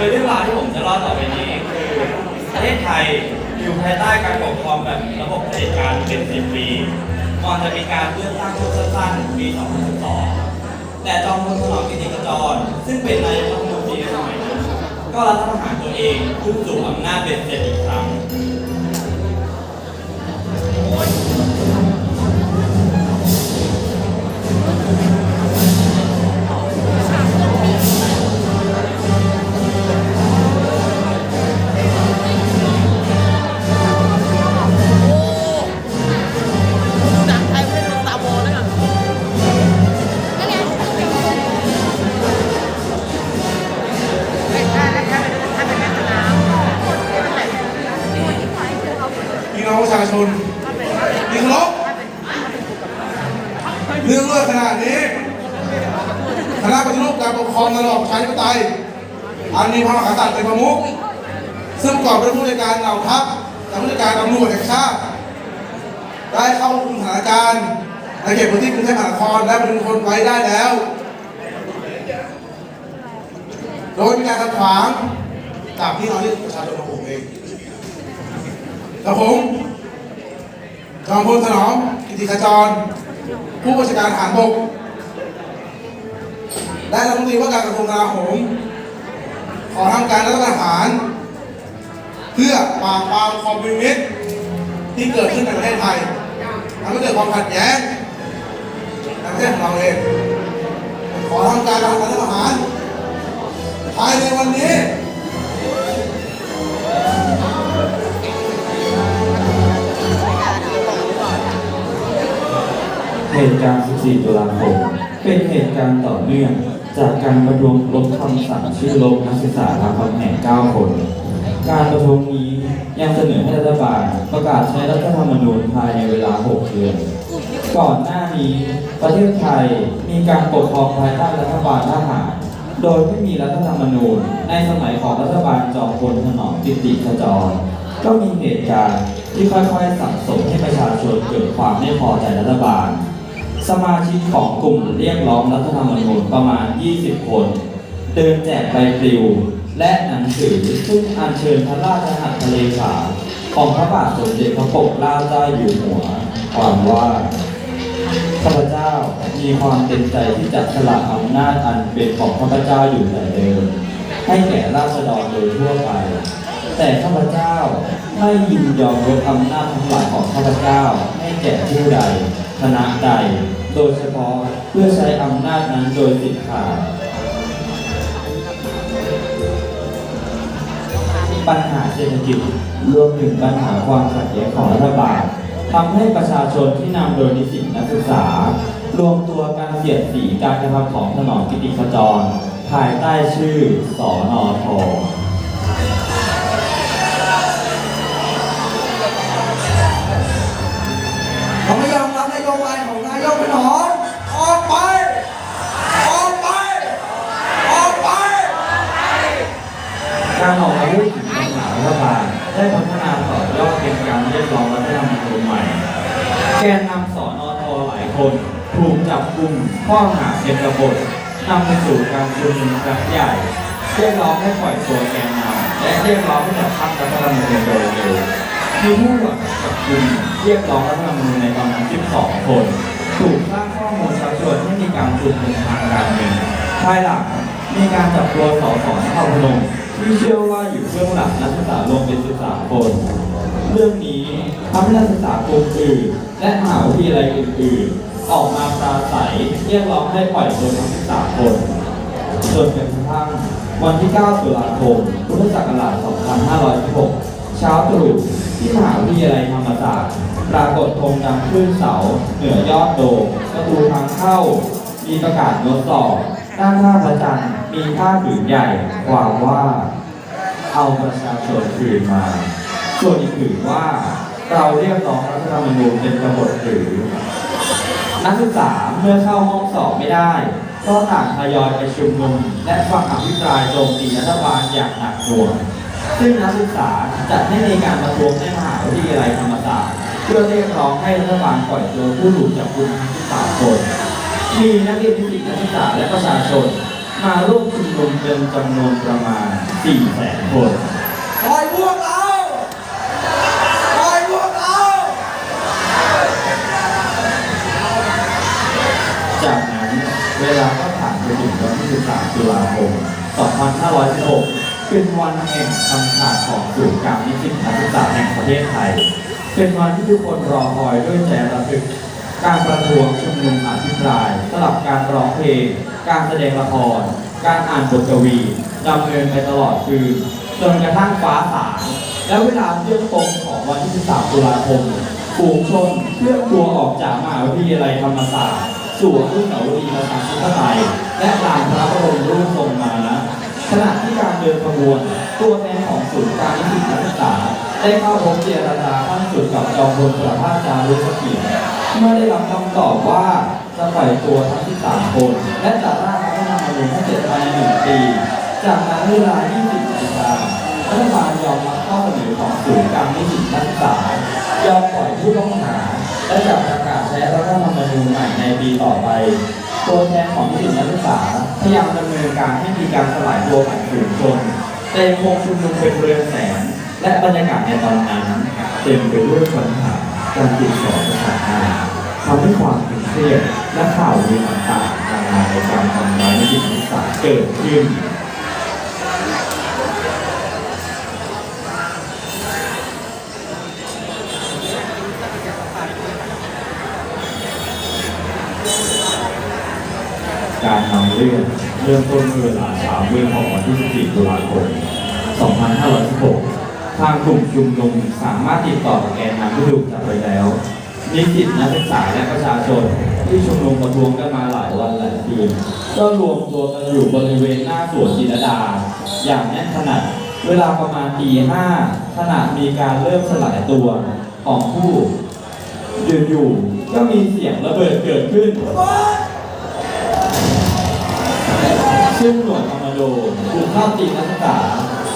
โดยเรื่องราวที่ผมจะเล่าต่อไปนี้คือประเทศไทยอยู่ภายใต้การปกครองแบบระบบเผด็จการเป็นสิบปีก่อนจะมีการเลือกตั้งช่วงสั้นๆปี 2012 แต่จอมพลถนอมกิติขจร ซึ่งเป็นนายกรัฐมนตรีในสมัยนั้นก็รัฐประหารตัวเองขึ้นสู่อำนาจเป็นเสร็จอีกครั้ง น้องประชาชนมีเคารพเรื่องเลือดขนาดนี้คณะปฏิรูปการปกครองระบอบประชาธิปไตยอันมีพระมหากษัตริย์เป็นประมุขซึ่งประกอบไปด้วยผู้ในวยการเหล่าทัพและผู้ในวยการตำรวจแห่งชาติได้เข้าคุมสถานการณ์ในเขตพื้นที่กรุงเทพมหานครและปริมณฑลไว้ได้แล้ว โดยมีการขัดขวางจากพี่น้องที่ประชาชนของผมเอง กับผมจอมพลถนอมกิติขจร ผู้บัญชาการทหารบก และรัฐมนตรีว่าการกระทรวงกลาโหม ขอทำการรัฐประหาร เพื่อปราบปรามคอมมิวนิสต์ที่เกิดขึ้นในประเทศไทยทำให้เกิดความขัดแย้งในประเทศของเราเอง ขอทำการรัฐประหารภายในวันนี้ เหตุการณ์ 14 ตุลาคม เป็นเหตุการณ์ต่อเนื่อง จากการประท้วงลบคำสั่งชื่อลบนักศึกษารามคำแหง9 คน การประท้วงนี้ยังเสนอให้รัฐบาลประกาศใช้รัฐธรรมนูญภายในเวลา 6 เดือน ก่อนหน้านี้ประเทศไทยมีการปกครองภายใต้รัฐบาลทหาร โดยไม่มีรัฐธรรมนูญ ในสมัยของรัฐบาลจอมพลถนอมกิติขจร ก็มีเหตุการณ์ที่ค่อยๆสั่งสมให้ประชาชนเกิดความไม่พอใจรัฐบาล สมาชิกของกลุ่มเรียกร้องรัฐธรรมนูญประมาณ 20 คน เดินแจกใบปลิว และหนังสือซึ่งอัญเชิญพระราชหัตถเลขาของพระบาทสมเด็จพระปกเกล้าเจ้าอยู่หัว ความว่าข้าพเจ้ามีความเต็มใจที่จะสละอำนาจอันเป็นของข้าพเจ้าอยู่แต่เดิม ให้แก่ราษฎรโดยทั่วไป แต่ข้าพเจ้าไม่ยินยอมยกอำนาจทั้งหลายของข้าพเจ้าให้แก่ผู้ใดคณะใด โดยเฉพาะเพื่อใช้อำนาจนั้นโดยสิทธิขาดปัญหาเศรษฐกิจรวมถึงปัญหาความขัดแย้งของรัฐบาลทำให้ประชาชนที่นำโดยนิสิตนักศึกษา รวมตัวการเสียดสีการกระทำของถนอมกิติขจร ภายใต้ชื่อสอนอทผ ของนายกถนออกไป ออกไป ออกไป การออกมาพูดถึงปัญหารัฐบาลได้พัฒนาต่อยอดเป็นการเรียกร้องรัฐธรรมนูญใหม่ แกนนำสอนอทหลายคนถูกจับกุมข้อหาเป็นกบฏนำไปสู่การชุมนุมครั้งใหญ่เรียกร้องให้ปล่อยตัวแกนนำและเรียกร้องให้จัดตั้งรัฐธรรมนูญโดยเร็วมีผู้หวังจับกุมเรียกร้องรัฐธรรมนูญในตอนนั้น12คน ถูกสร้างข้อมูลชักชวนให้มีการชุมนุมทางการเมืองภายหลังมีการจับตัวสอสนครพนมที่เชื่อว่าอยู่เบื้องหลังนักศึกษาลงเป็น13คนเรื่องนี้ทำให้นักศึกษากลุ่มอื่นและมหาวิทยาลัยอื่นๆ ออกมาปราศัยเรียกร้องให้ปล่อยตัวนักศึกษาคนจนกระทั่งวันที่ 9 ตุลาคม พุทธศักราช 2516 เช้าตรู่ที่มหาวิทยาลัยธรรมศาสตร์ปรากฏธงดำขึ้นเสา เหนือยอดโดมประตูทางเข้า มีประกาศงดสอบด้านท่าพระจันทร์มีผ้าผืนใหญ่ความว่า เอาประชาชนคืนมา ส่วนอีกผืนว่า เราเรียกร้องรัฐธรรมนูญเป็นกบฏหรือนักศึกษาเมื่อเข้าห้องสอบไม่ได้ ก็ต่างทยอยไปชุมนุมและฟังอภิปรายโจมตีรัฐบาลอย่างหนักหน่วง ซึ่งนักศึกษาจัดให้มีการประท้วงในมหาวิทยาลัยธรรมศาสตร์พื่อเรียกร้องให้รัฐบาลปล่อยตัวผู้ถูกจับกุมทั้ง13คน มีนักเรียนนิสิตนักศึกษาและประชาชน มาร่วมชุมนุมเป็นจำนวนประมาณ4แสนคนปล่อยพวกเราปล่อยพวกเรา จากนั้นเวลาก็ผ่านไปถึงวันที่13ตุลาคม2516 เป็นวันแห่งคำขาดของศูนย์กางนิสิตนักศึกษาแห่งประเทศไทย เป็นวันที่ทุกคนรอคอยด้วยใจระทึก การประท้วงชุมนุมอภิปราย สลับการร้องเพลง การแสดงละคร การอ่านบทกวีดำเนินไปตลอดคืนจนกระทั่งฟ้าสางแล้วเวลาเที่ยงตรงของวันที่13ตุลาคมฝูงชนเคลื่อนตัวออกจากมหาวิทยาลัยธรรมศาสตร์ สู่อนุสาวรีย์ประชาธิปไตยและลานพระบรมรูปทรงมานะ ขณะที่การเดินขบวน ตัวแทนของศูนย์การนิสิตนักศึกษา ได้เข้าพบเจรจาขั้นสุดกับจอมพลประภาสจารุสกิจเมื่อได้รับคำตอบว่าจะปล่อยตัวทั้ง 13 คน และจะร่างรัฐธรรมนูญให้เสร็จภายในหนึ่งปี จากนั้นเวลา 20นาฬิการัฐบาลยอมรับข้อเสนอของศูนย์การนิสิตนักศึกษายอมปล่อยผู้ต้องหา และจะประกาศใช้รัฐธรรมนูญใหม่ในปีต่อไป ตัวแทนของนิสิตนักศึกษา พยายามดำเนินการให้มีการสลายตัวของฝูงชนแต่คงชุมนุมเป็นเรือนแสง และบรรยากาศในตอนนั้นเต็มไปด้วยปัญหาการติดต่อประสานงานทำให้ความตึงเครียดและข่าวลือต่างๆนานาในการทำร้ายนิสิตนักศึกษาเกิดขึ้น นำเรื่องเริ่มต้นเมื่อเวลาเช้ามืดของวันที่14ตุลาคม 2516 ทางกลุ่มชุมนุมสามารถติดต่อแกนนำที่ถูกจับไปแล้ว นิสิตนักศึกษาและประชาชน ที่ชุมนุมประท้วงกันมาหลายวันหลายคืนก็รวมตัวกันอยู่บริเวณหน้าสวนจินดา อย่างแน่นขนาดเวลาประมาณตีห้าขณะมีการเริ่มสลายตัวของผู้ยืนอยู่ก็มีเสียงระเบิดเกิดขึ้น ซึ่งหน่วยคอมมานโดถูกข้าตีนักศึกษา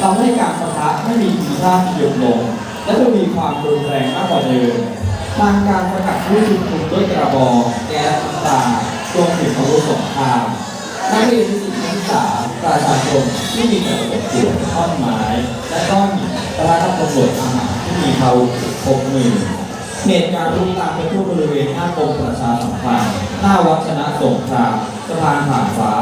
ทำให้การประทะไม่มีทีท่าหยุดลง และจะมีความรุนแรงมากกว่าเดิมทางการประกาศผู้ชุมนุมด้วยกระบอกแก๊สน้ำตารวมถึงอาวุธสงครามนักเรียนนิสิตนักศึกษาประชาชนที่มีกระบอกขวดท่อนไม้และก้อนหินประทับตำรวจอาหารที่มีเขาพกมือเหตุการณ์ลุกลามไปทั่วบริเวณหน้ากรมประชาสัมพันธ์หน้าวัชนะสงครามสะพานผ่านฟ้า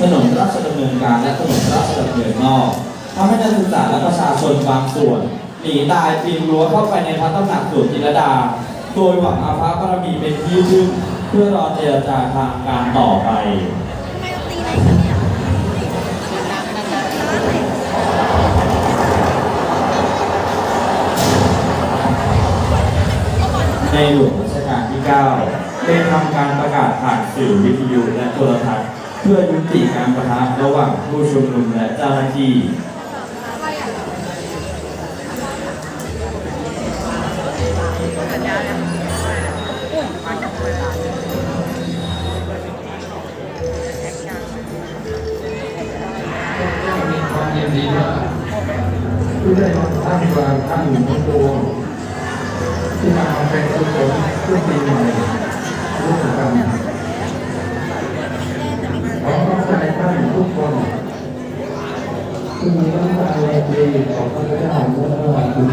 ถนนราชดำเนินกลารและถนนราชดำเนินนอกทำให้นักศึกษาและประชาชนบางส่วนหนีตายปีนรั้วเข้าไปในพระตำหนักสวนจิรดา โดยหวังอาภาบารมีเป็นที่พึ่งเพื่อรอเจรจาทางการต่อไปในหลวงรัชกาลที่ 9 ได้ทำการประกาศผ่านสื่อวิทยุและโทรทัศน์ เพื่อยุติการประทะระหว่างผู้ชุมนุมและเจ้าหน้าที่ำตาแรงดีของพระเจ้าและพระบาทคุณ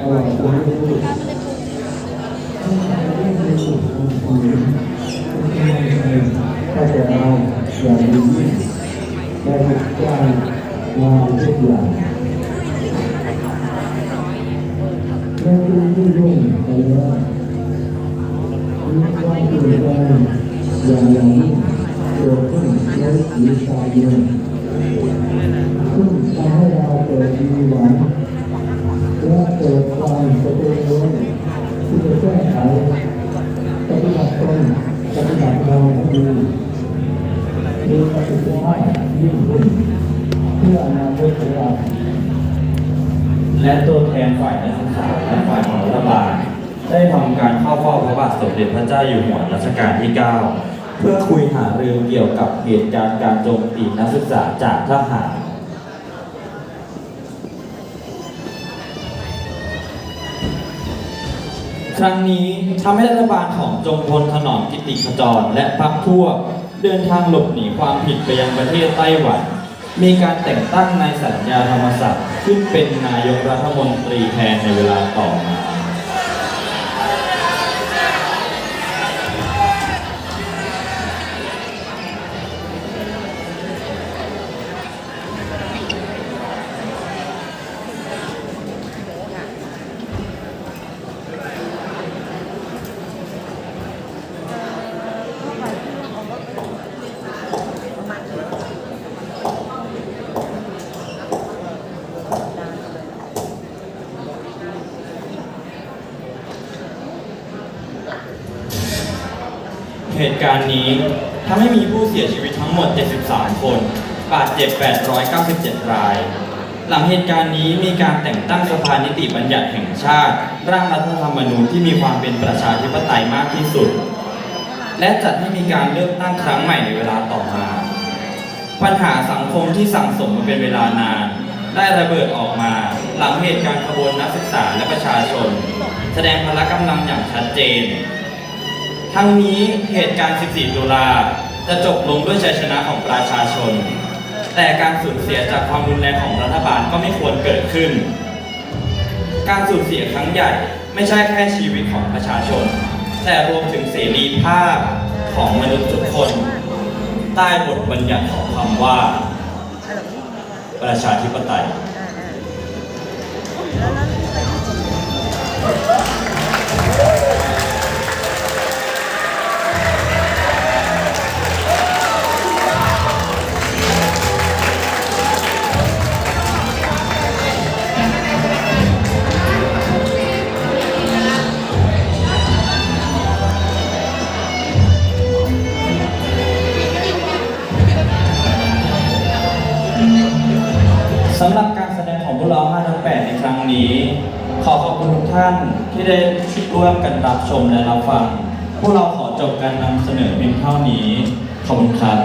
ตลอดจนที่สุดที่ใครที่มีสุขคุณคุณที่ไม่เคยถ้าจะเราอย่างดียิ่งได้ทุกอย่างงานทุกอย่างแม่ที่ที่รุ่งไปแล้วมีความตื่นใจอย่างอย่างยิ่งเกิดขึ้นในสีชายเย็นซึ่ มีหวังและเกิดความสะเทือนร้นที่จะแก้ไขปฏิบัติตนปฏิบัติเราให้ดีมีประสิทธิภาพยิ่งขึ้นเพื่ออนาคตของเราและตัวแทนฝ่ายนักศึกษาและฝ่ายของรัฐบาลได้ทำการเข้าเฝ้าพระบาทสมเด็จพระเจ้าอยู่หัวรัชกาลที่ 9 เพื่อคุยหารือเกี่ยวกับเหตุการณ์การโจมตีนักศึกษาจากทหาร ครั้งนี้ทำให้รัฐบาลของจงพลถนอมกิติขจร และพรรคพวก เดินทางหลบหนีความผิดไปยังประเทศไต้หวัน มีการแต่งตั้งนายสัญญาธรรมศักดิ์ขึ้นเป็นนายกรัฐมนตรีแทนในเวลาต่อมา เหตุการณ์นี้ทำให้มีผู้เสียชีวิตทั้งหมด 73 คน บาดเจ็บ 897 ราย หลังเหตุการณ์นี้มีการแต่งตั้งสภานิติบัญญัติแห่งชาติ ร่างรัฐธรรมนูญที่มีความเป็นประชาธิปไตยมากที่สุด และจัดให้มีการเลือกตั้งครั้งใหม่ในเวลาต่อมา ปัญหาสังคมที่สั่งสมมาเป็นเวลานาน ได้ระเบิดออกมา หลังเหตุการณ์ขบวนนักศึกษาและประชาชน แสดงพละกำลังอย่างชัดเจน ทั้งนี้เหตุการณ์ 14 ตุลาจะจบลงด้วยชัยชนะของประชาชน แต่การสูญเสียจากความรุนแรงของรัฐบาลก็ไม่ควรเกิดขึ้น การสูญเสียครั้งใหญ่ไม่ใช่แค่ชีวิตของประชาชน แต่รวมถึงเสรีภาพของมนุษย์ทุกคน ใต้บทบัญญัติของคำว่า ประชาธิปไตย ท่านที่ได้ร่วมกันรับชมและรับฟัง พวกเราขอจบการนำเสนอเพียงเท่านี้ ขอบคุณครับ